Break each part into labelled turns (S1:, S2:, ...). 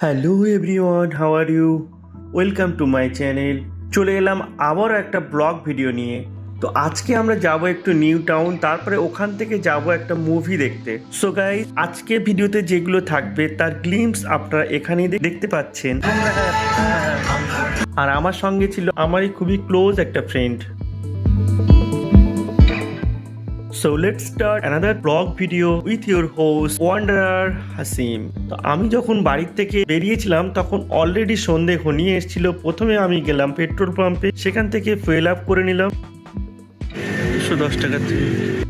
S1: Hello everyone, how are you? Welcome to my channel. চলে এলাম আবারও একটা ব্লগ ভিডিও নিয়ে। তো আজকে আমরা যাব একটু নিউ টাউন, তারপরে ওখান থেকে যাব একটা মুভি দেখতে। সো গাইস আজকে ভিডিওতে যেগুলো থাকবে, তার গ্লিমস আপনারা এখানেই দে- দেখতে পাচ্ছেন। আর আমার সঙ্গে ছিল আমারই খুবই ক্লোজ একটা friend So let's start another blog video with your host Wanderer Hasim. তো আমি যখন বাড়ির থেকে বেরিয়েছিলাম তখন অলরেডি সন্ধে ঘনিয়ে এসেছিল। প্রথমে আমি গেলাম পেট্রোল পাম্পে সেখান থেকে ফুয়েল আপ করে নিলাম। দুশো দশ টাকাতে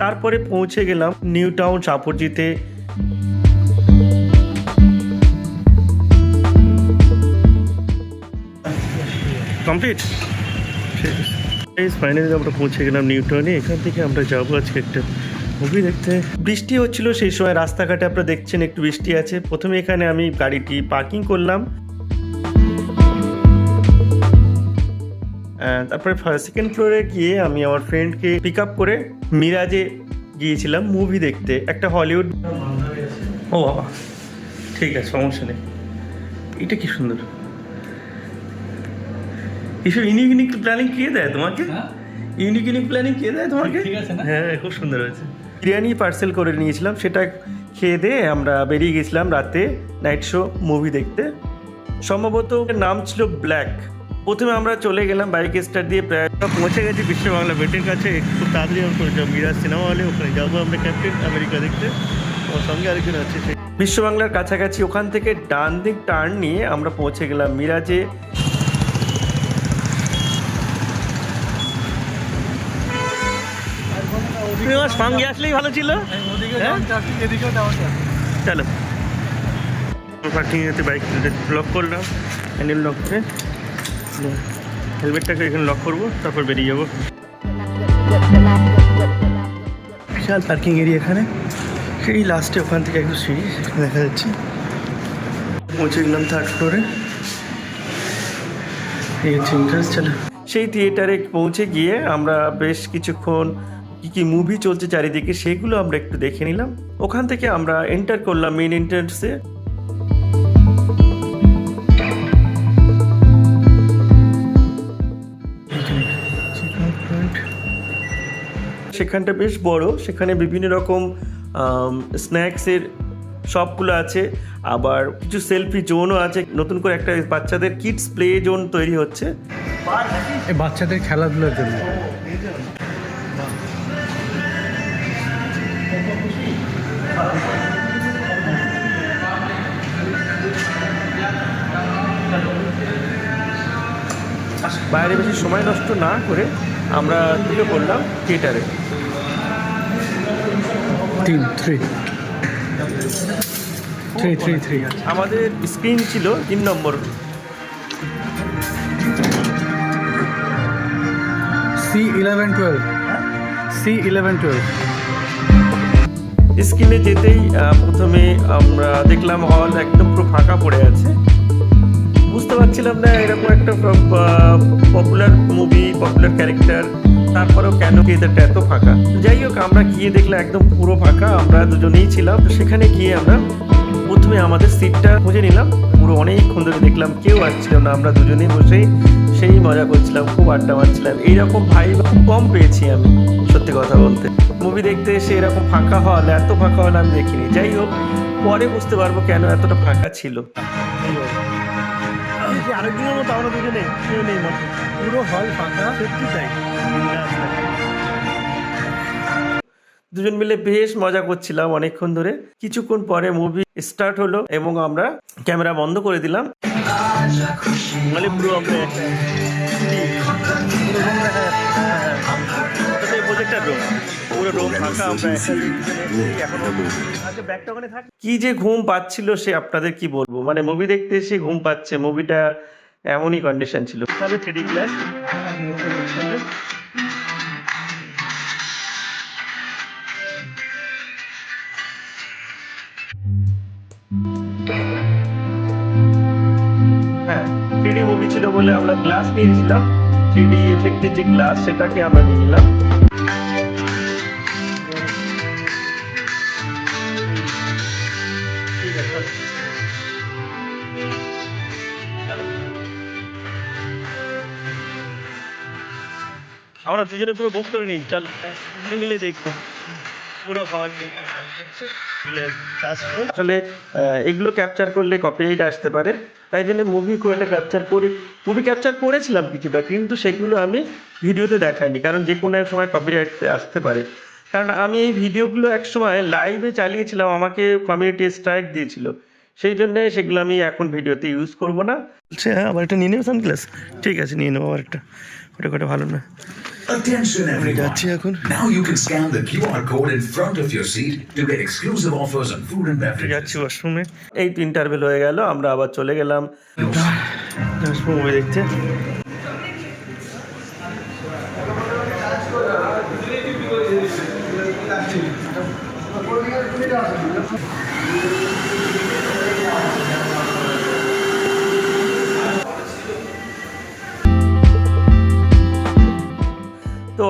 S1: তারপরে পৌঁছে গেলাম নিউ টাউন সাপরজিতে কমপ্লিট ফাইনালি আমরা পৌঁছে গেলাম নিউটনে এখান থেকে আমরা যাব আজকে একটা মুভি দেখতে। বৃষ্টি হচ্ছিল সেই সময়, রাস্তাঘাটে আপনারা দেখছেন একটু বৃষ্টি আছে। প্রথমে এখানে আমি গাড়িটি পার্কিং করলাম। তারপরে সেকেন্ড ফ্লোরে গিয়ে আমি আমার ফ্রেন্ডকে পিক আপ করে মিরাজে গিয়েছিলাম মুভি দেখতে। একটা হলিউড ও বাবা, ঠিক আছে, সমস্যা নেই। এটা কি সুন্দর। এসব ইউনিক ইউনিক প্ল্যানিং কে দেয় তোমাকে? ইউনিক ইউনিক প্ল্যানিং কে দেয় তোমাকে?
S2: ঠিক আছে
S1: হ্যাঁ খুব সুন্দর হয়েছে। বিরিয়ানি পার্সেল করে নিয়েছিলাম সেটা খেয়ে দিয়ে আমরা বেরিয়ে গেছিলাম রাতে নাইট শো মুভি দেখতে। সম্ভবত নাম ছিল ব্ল্যাক প্রথমে আমরা চলে গেলাম বাইক স্টার দিয়ে প্রায় পৌঁছে গেছি বিশ্ব বাংলা বেটের কাছে। একটু তাড়াতাড়ি আমরা করে যাব। মিরাজ সিনেমা হলে ওখানে যাব আমরা ক্যাপ্টেন আমেরিকা দেখতে। ওর সঙ্গে আরেকজন আছে বিশ্ব বাংলার কাছাকাছি ওখান থেকে ডান দিক টার্ন নিয়ে আমরা পৌঁছে গেলাম মিরাজে। তুমি আমার সঙ্গে আসলেই ভালো ছিল? হ্যাঁ? চলো। পার্কিং এতে বাইক লক করলাম হ্যান্ডেল লক করে হেলমেটটাকে এখানে লক করব তারপর বেরিয়ে যাব। বিশাল পার্কিং এরিয়া এখানে। সেই লাস্টে ওখান থেকে একটু সিঁড়ি দেখা যাচ্ছে। পৌঁছে গেলাম থার্ড ফ্লোরে এই হচ্ছে entrance, চলো। সেই থিয়েটারে পৌঁছে গিয়ে আমরা বেশ কিছুক্ষণ কি কি মুভি চলছে চারিদিকে সেগুলো আমরা একটু দেখে নিলাম। ওখান থেকে আমরা এন্টার করলাম মেন এন্ট্রান্সে সেখানটা বেশ বড়, সেখানে বিভিন্ন রকম স্ন্যাক্সের শপগুলো আছে। আবার কিছু সেলফি জোনও আছে। নতুন করে একটা বাচ্চাদের কিডস প্লে জোন তৈরি হচ্ছে।
S2: বাচ্চাদের খেলাধুলার জন্য।
S1: বাইরে বেশি সময় নষ্ট না করে আমরা ঢুকে পড়লাম থিয়েটারে।
S2: তিন থ্রি। Three three three.
S1: আমাদের স্ক্রিন ছিল তিন নম্বর।
S2: C eleven twelve C eleven twelve
S1: স্ক্রিনে যেতেই প্রথমে আমরা দেখলাম হল একদম পুরো ফাঁকা পড়ে আছে। পারছিলাম না, এরকম একটা পপুলার মুভি পপুলার ক্যারেক্টার তারপরেও কেন থিয়েটারটা এত ফাঁকা? যাই হোক, আমরা গিয়ে দেখলাম একদম পুরো ফাঁকা, আমরা দুজনেই ছিলাম, তো সেখানে গিয়ে আমরা প্রথমে আমাদের সিটটা খুঁজে নিলাম, পুরো অনেকক্ষণ ধরে দেখলাম কেউ আসছিল না, আমরা দুজনেই বসেই সেই মজা করছিলাম, খুব আড্ডা মারছিলাম, এইরকম ভাই খুব কম পেয়েছি আমি, সত্যি কথা বলতে। মুভি দেখতে এসে এরকম ফাঁকা হল এত ফাঁকা হল আমি দেখিনি। যাই হোক, পরে বুঝতে পারব কেন এতটা ফাঁকা ছিল। আরেকদিনের মতো আমরা দুজনে কেউ নেই মতো
S2: পুরো হল ফাঁকা
S1: সত্যি তাই। দুজন মিলে বেশ মজা করছিলাম অনেকক্ষণ ধরে। কিছুক্ষণ পরে মুভি স্টার্ট হলো এবং আমরা ক্যামেরা বন্ধ করে দিলাম। মানে পুরো আমরা পুরো রুম ফাঁকা আমরা একটা আচ্ছা ব্যাগটা ওখানে থাক। কি যে ঘুম পাচ্ছিল সে আপনাদের কি বলব? মানে মুভি দেখতে এসে ঘুম পাচ্ছে মুভিটা এমনই কন্ডিশন ছিল। তাহলে থ্রি ক্লাস হ্যাঁ থ্রি মুভি ছিল বলে আমরা গ্লাস নিয়েছিলাম থ্রি ডি এফেক্টের যে গ্লাস সেটাকে আমরা নিয়ে আমরা দুজনে পুরো বুক করে নিই চল মিলে দেখব। পুরো খাওয়ার নেই আসলে এগুলো ক্যাপচার করলে কপিরাইট আসতে পারে। তাই জন্য মুভি করে ক্যাপচার করি মুভি ক্যাপচার করেছিলাম কিছুটা কিন্তু সেগুলো আমি ভিডিওতে দেখাইনি কারণ যে কোনো এক সময় কপিরাইট আসতে পারে। কারণ আমি এই ভিডিওগুলো এক সময় লাইভে চালিয়েছিলাম আমাকে কমিউনিটি স্ট্রাইক দিয়েছিল। সেই জন্য সেগুলো আমি এখন ভিডিওতে ইউজ করব না। হ্যাঁ আবার একটা নিয়ে নেব সানগ্লাস ঠিক আছে নিয়ে নেব আবার একটা। ওটা করে ভালো না
S3: Attention everyone. Now you can scan the QR code in front of your seat to get exclusive offers on food and beverages.
S1: যাচ্ছি ওয়াশরুমে এই তো ইন্টারভেল হয়ে গেল আমরা আবার চলে গেলাম মুভি দেখতে তো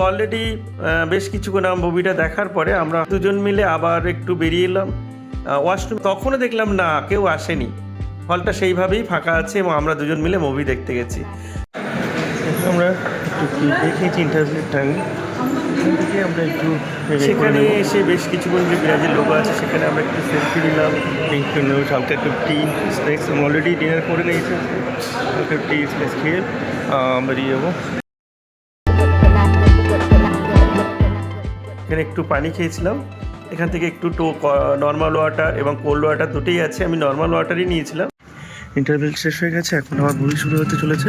S1: অলরেডি বেশ কিছুক্ষণ মুভিটা দেখার পরে আমরা দুজন মিলে আবার একটু বেরিয়ে এলাম। ওয়াশরুম তখনও দেখলাম না কেউ আসেনি। হলটা সেইভাবেই ফাঁকা আছে এবং আমরা দুজন মিলে মুভি দেখতে গেছি। আমরা দেখেছি ইন্টারভিউর টাইম আমরা একটু সেখানে এসে বেশ কিছুক্ষণ যে বিরাজের লোক আছে সেখানে আমরা একটু সেলফি নিলাম। একটু হালকা একটু টি স্ন্যাক্স অলরেডি ডিনার করে নিয়েছি। হালকা টি স্ন্যাক্স খেয়ে বেরিয়ে যাব। এখানে একটু পানি খেয়েছিলাম। এখান থেকে একটু টো নর্মাল ওয়াটার এবং কোল্ড ওয়াটার দুটোই আছে, আমি নর্মাল ওয়াটারই নিয়েছিলাম। ইন্টারভেল শেষ হয়ে গেছে, এখন আমার মুভি শুরু হতে চলেছে।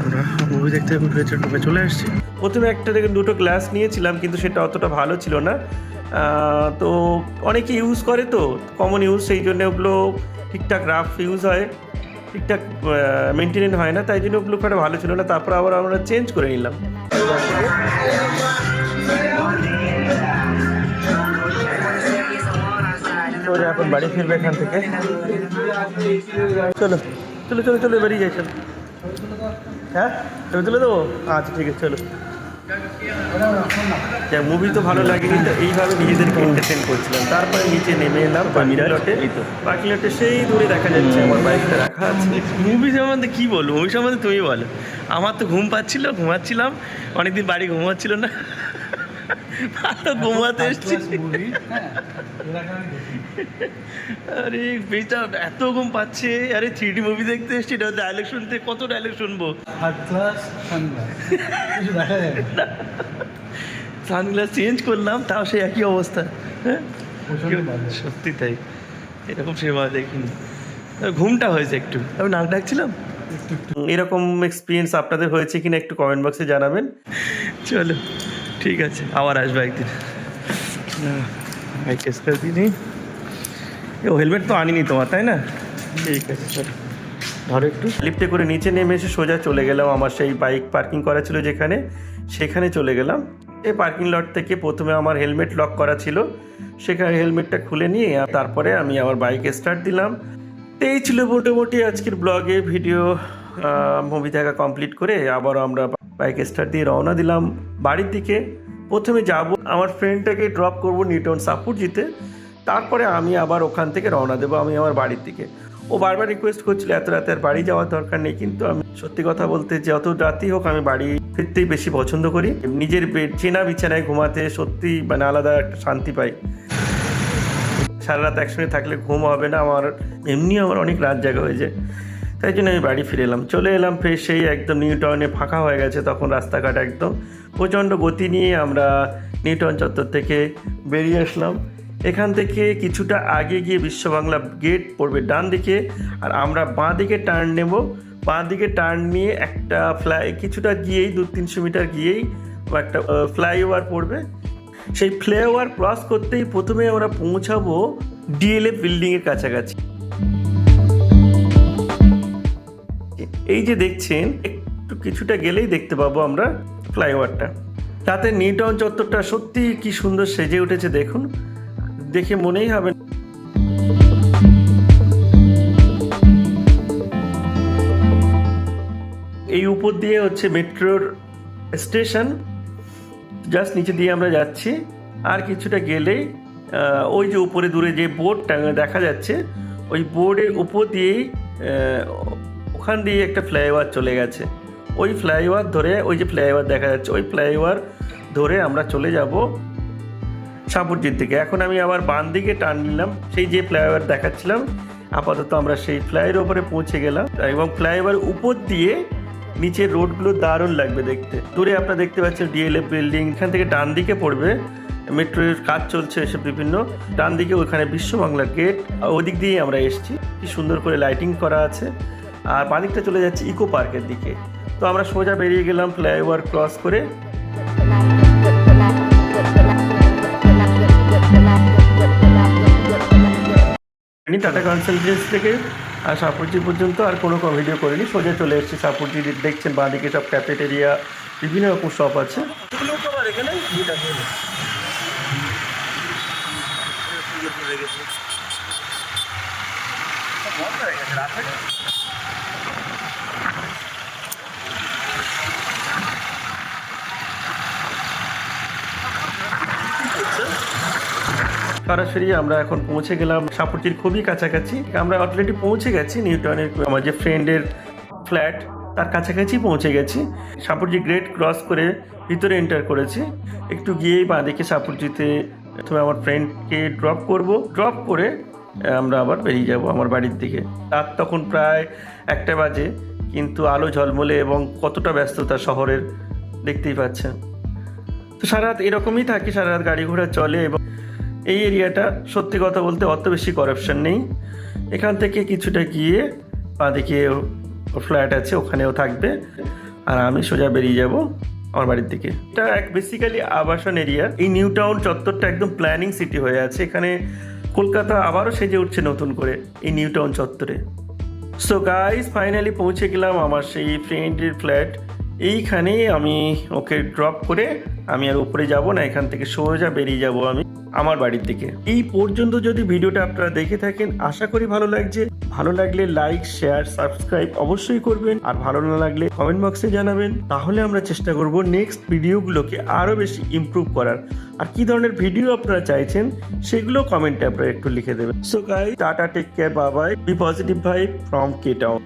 S1: আমরা মুভি দেখতে হয়েছে রুমে চলে আসছি। প্রথমে একটা থেকে দুটো গ্লাস নিয়েছিলাম, কিন্তু সেটা অতটা ভালো ছিল না। তো অনেকে ইউজ করে তো কমন ইউজ সেই জন্য ওগুলো ঠিকঠাক রাফ ইউজ হয়। ঠিকঠাক মেনটেন হয় না, তাই জন্য ওগুলো ভালো ছিল না। তারপর আবার আমরা চেঞ্জ করে নিলাম। এখন বাড়ি ফিরবে এখান থেকে। চলো চলো চলো চলো বেরিয়ে যাই চলো। হ্যাঁ? তুমি তুলে দেবো? আচ্ছা ঠিক আছে চলো। মুভি তো ভালো লাগেনি তো এইভাবে নিজেদেরকে এন্টারটেন করছিলাম। তারপরে নিচে নেমে এলাম পার্কিং লটে পার্কিং লটে সেই দূরে দেখা যাচ্ছে আমার বাইকটা রাখা আছে। মুভি সম্বন্ধে কী বলব? মুভি সম্বন্ধে তুমি বলো। আমার তো ঘুম পাচ্ছিল ঘুমাচ্ছিলাম। অনেকদিন বাড়ি ঘুমাচ্ছিল না। ভালো ঘুমাতে এসছি। আরে বেটা এত ঘুম পাচ্ছে। আরে থ্রি ডি মুভি দেখতে এসছি এটা ডায়লগ শুনতে কত ডায়লগ শুনব?
S2: সানগ্লাস
S1: চেঞ্জ করলাম তাও সেই একই অবস্থা হ্যাঁ? সত্যি তাই। এরকম সেবা দেখিনি। ঘুমটা হয়েছে একটু। আমি নাক ডাকছিলাম? এরকম এক্সপিরিয়েন্স আপনাদের হয়েছে কিনা একটু কমেন্ট বক্সে জানাবেন। চলো। ঠিক আছে আবার আসব একদিন। বাইক স্কার দিনি ও হেলমেট তো আনিনি তোমার তাই না? ঠিক আছে চলো। ধরো একটু। লিফটে করে নিচে নেমে এসে সোজা চলে গেলাম আমার সেই বাইক পার্কিং করা ছিল যেখানে সেখানে চলে গেলাম। এই পার্কিং লট থেকে প্রথমে আমার হেলমেট লক করা ছিল। সেখানে হেলমেটটা খুলে নিয়ে তারপরে আমি আমার বাইক স্টার্ট দিলাম। তো এই ছিল মোটামুটি আজকের ব্লগে ভিডিও মুভি দেখা কমপ্লিট করে আবারও আমরা বাইক স্টার্ট দিয়ে রওনা দিলাম বাড়ির দিকে। প্রথমে যাব আমার ফ্রেন্ডটাকে ড্রপ করব নিউটন সাপুর জিতে। তারপরে আমি আবার ওখান থেকে রওনা দেবো আমি আমার বাড়ির দিকে। ও বারবার রিকোয়েস্ট করছিল, এত রাতে আর বাড়ি যাওয়ার দরকার নেই, কিন্তু আমি সত্যি কথা বলতে যত রাতই হোক আমি বাড়ি ফিরতেই বেশি পছন্দ করি। নিজের বে- চেনা বিছানায় ঘুমাতে সত্যি মানে আলাদা একটা শান্তি পাই। সারা রাত একসঙ্গে থাকলে ঘুম হবে না, আমার এমনি আমার অনেক রাত জায়গা হয়ে যায়। তাই জন্য আমি বাড়ি ফিরে এলাম। চলে এলাম ফ্রেশ সেই একদম নিউ টাউনে ফাঁকা হয়ে গেছে, তখন রাস্তাঘাট একদম প্রচণ্ড গতি নিয়ে আমরা নিউটন চত্বর থেকে বেরিয়ে আসলাম। এখান থেকে কিছুটা আগে গিয়ে বিশ্ব বাংলা গেট পড়বে ডান দিকে, আর আমরা বাঁ দিকে টার্ন নেব। বাঁ দিকে টার্ন নিয়ে একটা ফ্লাই কিছুটা গিয়েই দু তিনশো মিটার গিয়েই একটা ফ্লাইওভার পড়বে। সেই ফ্লাইওভার ক্রস করতেই প্রথমে আমরা পৌঁছাবো ডিএলএফ বিল্ডিংয়ের কাছাকাছি। এই যে দেখছেন, একটু কিছুটা গেলেই দেখতে পাবো আমরা ফ্লাইওভারটা। তাতে নিউটাউন চত্বরটা সত্যি কি সুন্দর সেজে উঠেছে, দেখুন। দেখে মনেই হবে এই উপর দিয়ে হচ্ছে মেট্রোর স্টেশন। জাস্ট নিচে দিয়ে আমরা যাচ্ছি। আর কিছুটা গেলেই ওই যে উপরে দূরে যে বোর্ডটা দেখা যাচ্ছে, ওই বোর্ডের উপর দিয়েই ওখান দিয়ে একটা ফ্লাইওভার চলে গেছে। ওই ফ্লাইওভার ধরে, ওই যে ফ্লাইওভার দেখা যাচ্ছে, ওই ফ্লাইওভার ধরে আমরা চলে যাব সাপুরজির দিকে। এখন আমি আবার বান দিকে টান নিলাম, সেই যে ফ্লাইওভার দেখাচ্ছিলাম, আপাতত আমরা সেই ফ্লাইয়ের ওপরে পৌঁছে গেলাম। এবং ফ্লাইওভার উপর দিয়ে নিচের রোডগুলো দারুণ লাগবে দেখতে। দূরে আপনারা দেখতে পাচ্ছেন ডিএলএফ বিল্ডিং এখান থেকে ডান দিকে পড়বে। মেট্রোর কাজ চলছে এসব বিভিন্ন। ডান দিকে ওখানে বিশ্ব বাংলার গেট ওদিক দিয়ে আমরা এসেছি। কি সুন্দর করে লাইটিং করা আছে। আর বাদিকটা চলে যাচ্ছে ইকো পার্কের দিকে। তো আমরা সোজা বেরিয়ে গেলাম ফ্লাইওভার ক্রস করে। টাটা কনসালটেন্সি থেকে, আর সাপুরজি পর্যন্ত আর কোনো ভিডিও করিনি। সোজা চলে এসেছি সাপুরজি, দেখছেন বাঁদিকে সব ক্যাফেটেরিয়া বিভিন্ন রকম শপ আছে। সরাসরি আমরা এখন পৌঁছে গেলাম সাপুরজির খুবই কাছাকাছি। আমরা অলরেডি পৌঁছে গেছি নিউটনের আমার যে ফ্রেন্ডের ফ্ল্যাট তার কাছাকাছি পৌঁছে গেছি। সাপুরজি গ্রেট ক্রস করে ভিতরে এন্টার করেছি। একটু গিয়েই বাঁদিকে সাপুরজিতে প্রথমে আমার ফ্রেন্ডকে ড্রপ করব। ড্রপ করে আমরা আবার বেরিয়ে যাব আমার বাড়ির দিকে। রাত তখন প্রায় একটা বাজে, কিন্তু আলো ঝলমলে এবং কতটা ব্যস্ততা শহরের, দেখতেই পাচ্ছেন। তো সারা রাত এরকমই থাকি সারা রাত গাড়ি ঘোড়া চলে এবং এই এরিয়াটা সত্যি কথা বলতে অত বেশি করাপশন নেই। এখান থেকে কিছুটা গিয়ে বাঁদিকে ফ্ল্যাট আছে, ওখানেও থাকবে। আর আমি সোজা বেরিয়ে যাব আমার বাড়ির দিকে। এটা এক বেসিক্যালি আবাসন এরিয়া এই নিউ টাউন চত্বরটা একদম প্ল্যানিং সিটি হয়ে আছে। এখানে কলকাতা আবারও সেজে উঠছে নতুন করে এই নিউ টাউন চত্বরে। সো গাইস ফাইনালি পৌঁছে গেলাম আমার সেই ফ্রেন্ডের ফ্ল্যাট এইখানেই আমি ওকে ড্রপ করে আমি আর উপরে যাব না, এখান থেকে সোজা বেরিয়ে যাব আমি আমার বাড়ির দিকে। এই পর্যন্ত যদি ভিডিওটা আপনারা দেখে থাকেন, আশা করি ভালো লাগছে। ভালো লাগলে লাইক শেয়ার সাবস্ক্রাইব অবশ্যই করবেন। আর ভালো না লাগলে কমেন্ট বক্সে জানাবেন। তাহলে আমরা চেষ্টা করব নেক্সট ভিডিওগুলোকে আরও বেশি ইম্প্রুভ করার। আর কি ধরনের ভিডিও আপনারা চাইছেন, সেগুলো কমেন্টে আপনারা একটু লিখে দেবেন। So guy tata take care Babai B positive ভাই ফ্রম কে টাউন